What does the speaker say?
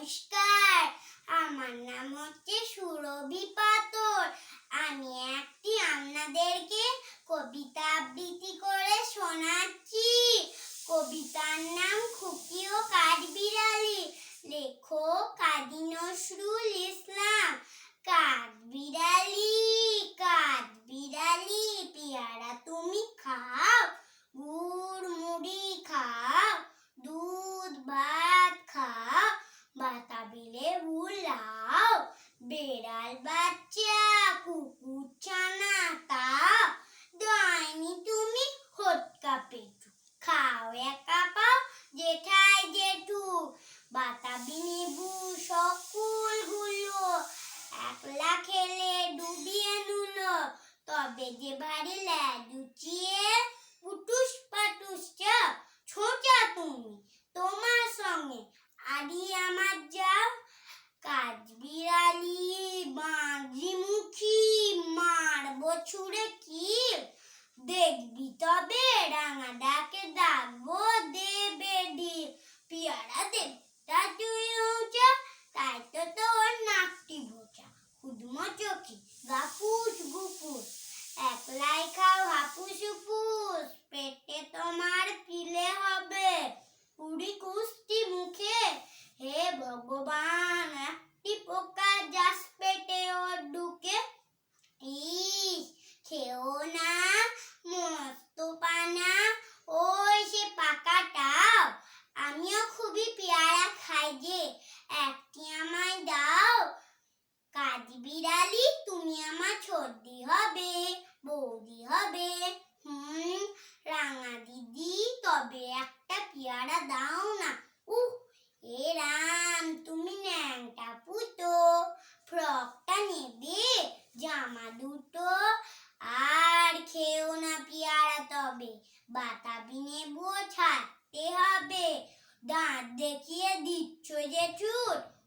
নমস্কার। আমার নাম হচ্ছে সুরভি পাতর। আমি একটি আপনাদেরকে কবিতা আবৃত্তি করে শোনাচ্ছি। কবিতার নাম খুকি ও কাঠবিড়ালি। লেখক কাজী নজরুল ইসলাম কাঠবিড়ালি কাঠবিড়ালি পেয়ারা তুমি খাও গুড় মুড়ি খাও দুধ ভাত খাও বাতাবিলে বেড়াল বাচ্চা, কুকুর তুমি হটকা পেটু খাও একা পাও জেঠাই জেঠু। বাতাবি নেবু সকলগুলো একলা খেলে ডুবিয়ে নুলো তবে যে ভারী লুচিয়ে পুটুস পাটুস চাপ ছোঁচা তুমি তোমার সঙ্গে আদি আমার যাও কাজ বিড়ালি বাঁধি মুখী মারব ছুড়ে কি? দেখবি তবে রাঙা ডাকে ডাকবো দেবে পিয়ারা দেবতা তুই উঁচা, তাই তো তোর নাকটি গাপুস গুপুস, একলাই খাও হাপুস উপুস। পেটে তোমার পিলে হবে কুড়ি কুস্তি মুখে। হে ভগবান, একটি পোকা যাস পেটে ওর ঢুকে ইস খেও না মস্ত পানা ওই সে পাকাটাও আমিও খুবই পেয়ারা খাই যে একটি আমায় দাও কাজ বিড়ালি, তুমি আমার সর্দি হবে, বৌদি হবে। হুম, রাঙা দিদি, তবে একটা পেয়ারা দাও না। উহ, এ রাম, তুমি ন্যাংটা পুতো, ফ্রকটা নেবে, জামা দুটো। আর খেও না পেয়ারা তবে, বাতাবি নেব, ছাড়তে হবে। দাঁত দেখিয়ে দিচ্ছ যে যা